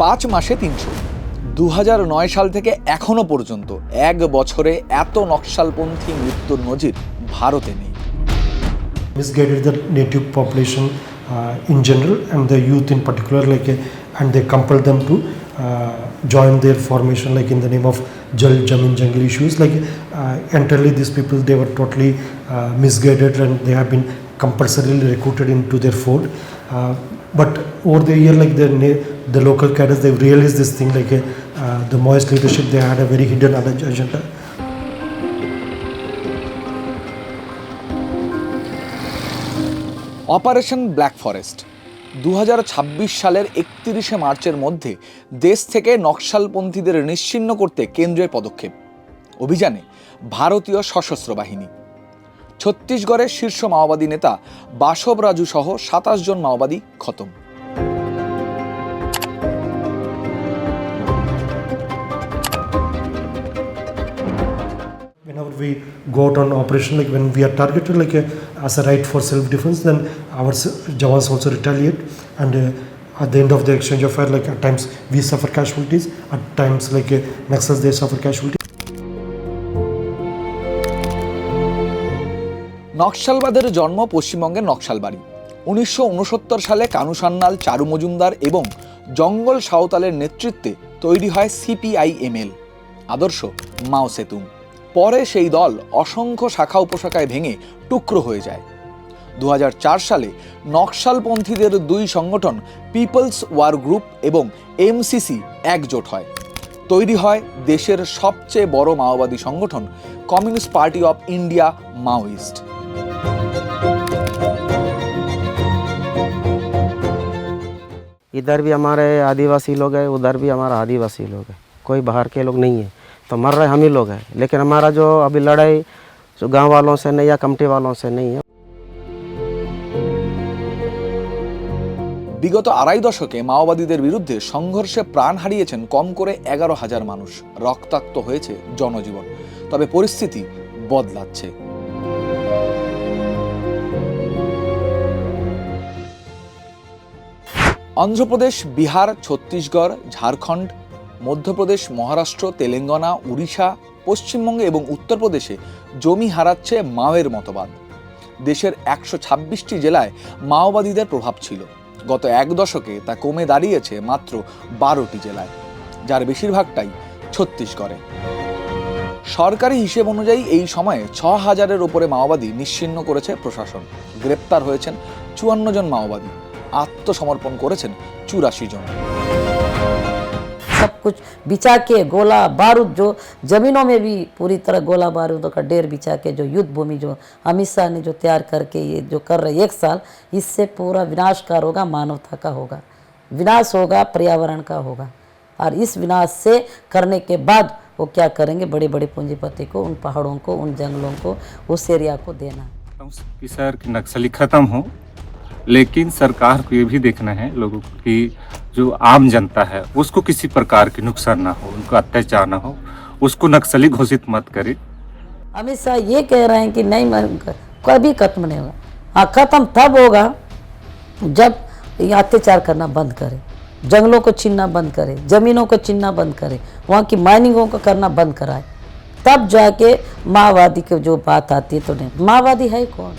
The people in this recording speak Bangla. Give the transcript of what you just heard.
পাঁচ মাসে তিনশো। দু নয় সাল থেকে এখনও পর্যন্ত এক বছরে এত নকশালপন্থী মৃত্যুর নজির ভারতে নেই। Misguided the native population in general and the youth in particular like and they compel them to join their formation like in the name of jal jamin jangal issues like entirely this people they are totally misguided and they have been compulsorily recruited in fold but over the year like the the local cadres they realized this thing like uh, uh, the Moist leadership they had a very hidden agenda operation black forest দু হাজার ছাব্বিশ সালের একত্রিশে মার্চের মধ্যে দেশ থেকে নকশালপন্থীদের নিশ্চিহ্ন করতে কেন্দ্রের পদক্ষেপ অভিযানে ভারতীয় সশস্ত্র বাহিনী ছত্তিশগড়ের শীর্ষ মাওবাদী নেতা বাসব রাজু সহ সাতাশ জন মাওবাদী খতম we go out on operation like when we are targeted like a, as a right for self defense then our jawans also retaliate and uh, at the end of the exchange of fire like at times we suffer casualties at times like uh, naxals they suffer casualties নকশালবাদের জন্ম পশ্চিমবঙ্গের নকশালবাড়ি। উনিশশো উনসত্তর সালে কানু সান্যাল, চারু মজুমদার এবং জঙ্গল সাঁওতালের নেতৃত্বে তৈরি হয় সিপিআইএমএল। আদর্শ মাও সেতুং পরে সেই দল অসংখ্য শাখা উপশাখায় ভেঙে টুকরো হয়ে যায়। দু হাজার চার সালে নকশালপন্থীদের দুই সংগঠন পিপলস ওয়ার গ্রুপ এবং এমসিসি একজোট হয়। তৈরি হয় দেশের সবচেয়ে বড় মাওবাদী সংগঠন communist party of India, Maoist. इधर भी हमारे आदिवासी लोग हैं उधर भी हमारा आदिवासी लोग है कोई बाहर के लोग नहीं है तो मर रहे हम ही लोग हैं लेकिन हमारा जो अभी लड़ाई जो गांव वालों से नहीं या कमटी वालों से नहीं है বিগত আড়াই দশকে মাওবাদীদের বিরুদ্ধে সংঘর্ষে প্রাণ হারিয়েছেন কম করে এগারো হাজার মানুষ রক্তাক্ত হয়েছে জনজীবন তবে পরিস্থিতি বদলাচ্ছে অন্ধ্রপ্রদেশ, বিহার, ছত্তিশগড়, ঝাড়খণ্ড, মধ্যপ্রদেশ, মহারাষ্ট্র, তেলেঙ্গানা, উড়িষ্যা, পশ্চিমবঙ্গে এবং উত্তরপ্রদেশে জমি হারাচ্ছে মাওয়ের মতবাদ। দেশের একশো ছাব্বিশটি জেলায় মাওবাদীদের প্রভাব ছিল। গত এক দশকে তা কমে দাঁড়িয়েছে মাত্র বারোটি জেলায়, যার বেশিরভাগটাই ছত্তিশগড়ে। সরকারি হিসেব অনুযায়ী এই সময়ে ছ হাজারের ওপরে মাওবাদী নিশ্চিন্ন করেছে প্রশাসন। গ্রেপ্তার হয়েছেন চুয়ান্ন জন মাওবাদী। আত্মসমর্পণ করেছেন চুরাশি জন सब कुछ बिछा के गोला बारूद जो जमीनों में भी पूरी तरह गोला बारूदों का ढेर बिछा के जो युद्ध भूमि जो अमित शाह ने जो तैयार करके ये जो कर रहे एक साल इससे पूरा विनाशकार होगा मानवता का होगा विनाश होगा पर्यावरण का होगा और इस विनाश से करने के बाद वो क्या करेंगे बड़े बड़े पूंजीपति को उन पहाड़ों को उन जंगलों को उस एरिया को देना चाहता हूं कि सर कि नक्सली खत्म हो लेकिन सरकार को ये भी देखना है लोगों को कि जो आम जनता है, उसको किसी प्रकार की नुकसान ना हो, उनको अत्याचार ना हो, उसको नक्सली घोषित मत करे। अमित शाह ये कह रहे हैं कि नहीं कभी खत्म नहीं होगा। हाँ खत्म तब होगा जब अत्याचार करना बंद करे, जंगलों को छीनना बंद करे, जमीनों को छीनना बंद करे, वहाँ की माइनिंगों को करना बंद कराए। तब जाके माओवादी की जो बात आती है तो नहीं। माओवादी है कौन?